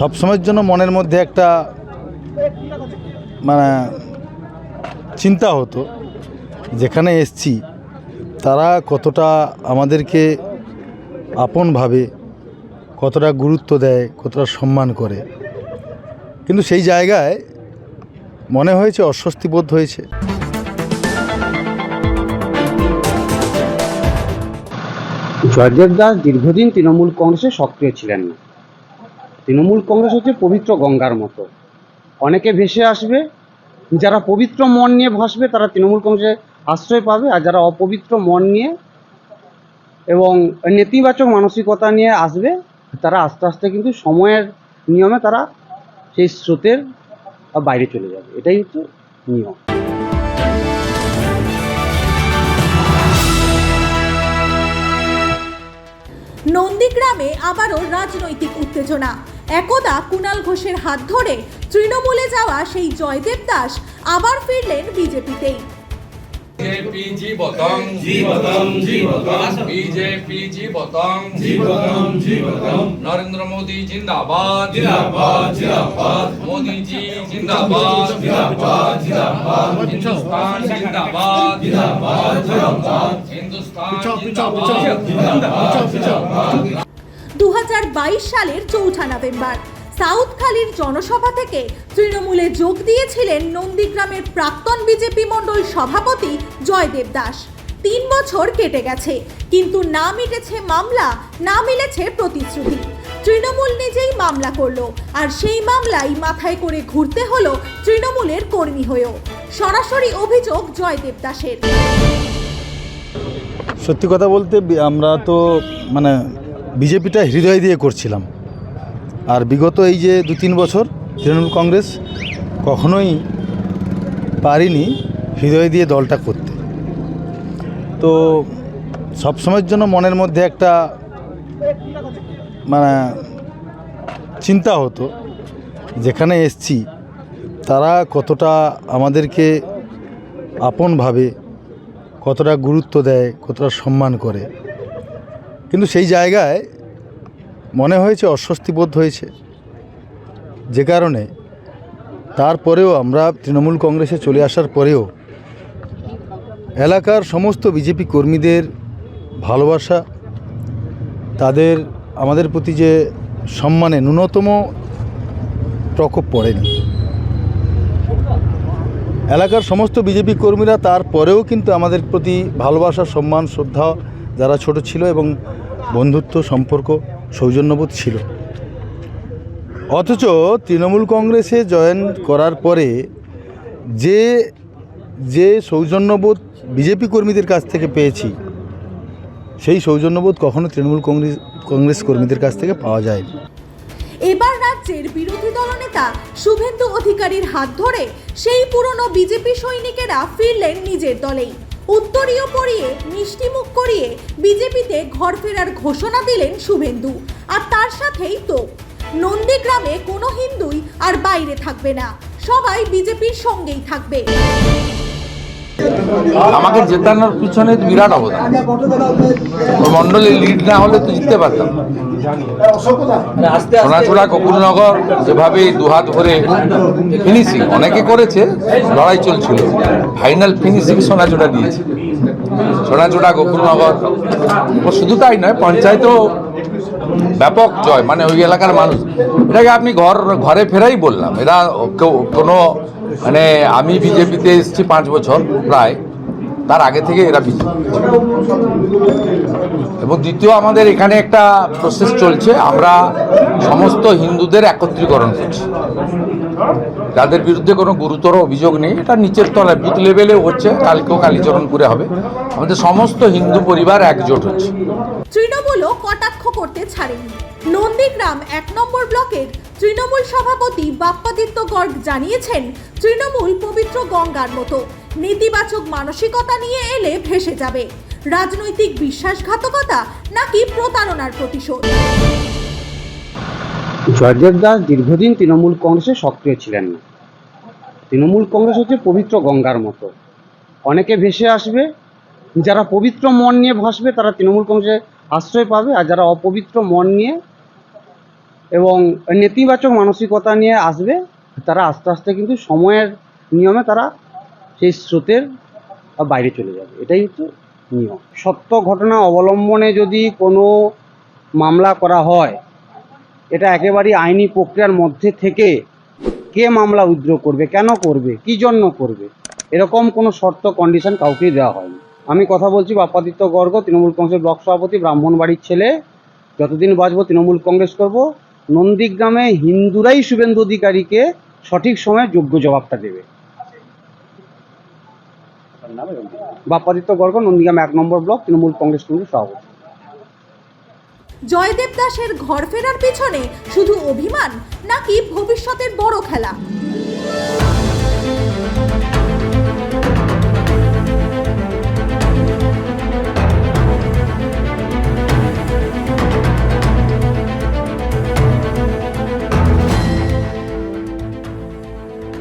সবসময়ের জন্য মনের মধ্যে একটা মানে চিন্তা হতো, যেখানে এসছি, তারা কতটা আমাদেরকে আপনভাবে কতটা গুরুত্ব দেয়, কতটা সম্মান করে। কিন্তু সেই জায়গায় মনে হয়েছে অস্বস্তি বোধ হয়েছে। জয়দেব দাস দীর্ঘদিন তৃণমূল কংগ্রেসে সক্রিয় ছিলেন না। তৃণমূল কংগ্রেস হচ্ছে পবিত্র গঙ্গার মতো। অনেকে ভেসে আসবে, যারা পবিত্র মন নিয়ে ভাসবে, তারা তৃণমূল কংগ্রেসে আশ্রয় পাবে, আর যারা অপবিত্র মন নিয়ে এবং নেতিবাচক মানসিকতা নিয়ে আসবে, তারা আস্তে আস্তে কিন্তু সময়ের নিয়মে তারা সেই স্রোতের বাইরে চলে যাবে। এটাই হচ্ছে নিয়ম। নন্দীগ্রামে আবারও রাজনৈতিক উত্তেজনা। একদা কুণাল ঘোষের হাত ধরে তৃণমূলে যাওয়া সেই জয়দেব দাস আবার ফিরলেন বিজেপিতেই। বিজেপি জীবতং জীবতং জীবতং বিজেপি জীবতং জীবতং জীবতং নরেন্দ্র মোদি জিন্দাবাদ। জিন্দাবাদ জিন্দাবাদ। মোদি জি জিন্দাবাদ। জিন্দাবাদ জিন্দাবাদ। হিন্দুস্তান জিন্দাবাদ। জিন্দাবাদ জিন্দাবাদ। হিন্দুস্তান জিন্দাবাদ। জিন্দাবাদ দুহাজার বাইশ সালের চৌঠা নভেম্বর। সাউথখালীর জনসভা থেকে তৃণমূলে যোগ দিয়েছিলেন নন্দীগ্রামের প্রাক্তন বিজেপি মণ্ডল সভাপতি জয়দেব দাস। তিন বছর কেটে গেছে, কিন্তু না মিটেছে মামলা, না মিলেছে প্রতিশ্রুতি। তৃণমূল নিজেই মামলা করল, আর সেই মামলাই মাথায় করে ঘুরতে হলো তৃণমূলের কর্মী হয়েও। সরাসরি অভিযোগ জয়দেব দাসের। সত্যি কথা বলতে, আমরা তো মানে বিজেপিটা হৃদয় দিয়ে করছিলাম। আর বিগত এই যে দু তিন বছর তৃণমূল কংগ্রেস কখনোই পারিনি হৃদয় দিয়ে দলটা করতে। তো সবসময়ের জন্য মনের মধ্যে একটা মানে চিন্তা হতো, যেখানে এসছি তারা কতটা আমাদেরকে আপনভাবে কতটা গুরুত্ব দেয়, কতটা সম্মান করে। কিন্তু সেই জায়গায় মনে হয়েছে অস্বস্তি বোধ হয়েছে। যে কারণে তারপরেও আমরা তৃণমূল কংগ্রেসে চলে আসার পরেও এলাকার সমস্ত বিজেপি কর্মীদের ভালোবাসা, তাদের, আমাদের প্রতি যে সম্মানে ন্যূনতম প্রকোপ পড়েনি। এলাকার সমস্ত বিজেপি কর্মীরা তারপরেও কিন্তু আমাদের প্রতি ভালোবাসা, সম্মান, শ্রদ্ধা যারা ছোট ছিল এবং বন্ধুত্ব, সম্পর্ক সৌজন্যবোধ ছিল। অথচ তৃণমূল কংগ্রেসে জয়েন করার পরে যে যে সৌজন্যবোধ বিজেপি কর্মীদের কাছ থেকে পেয়েছি, সেই সৌজন্যবোধ কখনো তৃণমূল কংগ্রেস কংগ্রেস কর্মীদের কাছ থেকে পাওয়া যায়নি। এবার রাজ্যের বিরোধী দলনেতা শুভেন্দু অধিকারীর হাত ধরে সেই পুরনো বিজেপি সৈনিকেরা ফিরলেন নিজের দলেই। উত্তরীয় পরিয়ে মিষ্টিমুখ করিয়ে বিজেপিতে ঘর ফেরার ঘোষণা দিলেন শুভেন্দু। আর তার সাথেই তো নন্দীগ্রামে কোনো হিন্দুই আর বাইরে থাকবে না। সবাই বিজেপির সঙ্গেই থাকবে। আমাকে জেতানোর পিছনে বিরাট অবদান। মন্ডলের লিড না হলে তো জিততে পারতাম সোনাচূড়া গোকুলনগর যেভাবে দুহাত ভরে ফিনিশিং অনেকে করেছে লড়াই চলছিল। ফাইনাল ফিনিশিং সোনাচূড়া দিয়েছে। সোনাচূড়া গোকুলনগর ও শুধু তাই নয় পঞ্চায়েতও ব্যাপক জয় মানে ওই এলাকার মানুষ। এটাকে আপনি ঘর ঘরে ফেরাই বললাম। এরা কেউ কোনো মানে আমি বিজেপিতে এসেছি পাঁচ বছর প্রায়। তার আগে থেকে এরা বিজেপি এবং দ্বিতীয় আমাদের এখানে একটা প্রসেস চলছে, আমরা সমস্ত হিন্দুদের একত্রীকরণ করছি। যাদের বিরুদ্ধে কোনো গুরুতর অভিযোগ নেই, এটা নিচের তলায়, বুথ লেভেলে হচ্ছে, কালকেও কালীচরণ করে হবে। আমাদের সমস্ত হিন্দু পরিবার একজোট হচ্ছে। তৃণমূলও কটাক্ষ করতে ছাড়েনি। নন্দীগ্রাম এক নম্বর ব্লকের তৃণমূল সভাপতি বাপ্পাদিত্য গর্গ জানিয়েছেন, তৃণমূল পবিত্র গঙ্গার মতো। নেতিবাচক মানসিকতা নিয়ে এলে ভেসে যাবে। রাজনৈতিক বিশ্বাসঘাতকতা নাকি প্রতারণার প্রতিশোধ? জয়দেব দাস দীর্ঘদিন তৃণমূল কংগ্রেসে সক্রিয় ছিলেন না। তৃণমূল কংগ্রেস হচ্ছে পবিত্র গঙ্গার মতো। অনেকে ভেসে আসবে যারা পবিত্র মন নিয়ে ভাসবে, তারা তৃণমূল কংগ্রেসে আশ্রয় পাবে। আর যারা অপবিত্র মন নিয়ে এবং নেতিবাচক মানসিকতা নিয়ে আসবে, তারা আস্তে আস্তে কিন্তু সময়ের নিয়মে তারা সেই স্রোতের বাইরে চলে যাবে। এটাই হচ্ছে নিয়ম। সত্য ঘটনা অবলম্বনে যদি কোনো মামলা করা হয়, এটা একেবারেই আইনি প্রক্রিয়ার মধ্যে থেকে কে মামলা উইথড্র করবে, কেন করবে, কি জন্য করবে, এরকম কোনো শর্ত কন্ডিশন কাউকেই দেওয়া হয়নি। আমি কথা বলছি বাপ্পাদিত্য গর্গ, তৃণমূল কংগ্রেসের ব্লক সভাপতি, ব্রাহ্মণবাড়ির ছেলে। যতদিন বাঁচবো তৃণমূল কংগ্রেস করব। নন্দীগ্রামে হিন্দুরাই শুভেন্দু অধিকারীকে সঠিক সময়ে যোগ্য জবাবটা দেবে। বাপ্পাদিত্য গর্গ, নন্দীগ্রাম এক নম্বর ব্লক, তৃণমূল কংগ্রেস কমিটির সভাপতি। জয়দেব দাসের ঘর ফেরার পিছনে শুধু অভিমান নাকি ভবিষ্যতের বড় খেলা?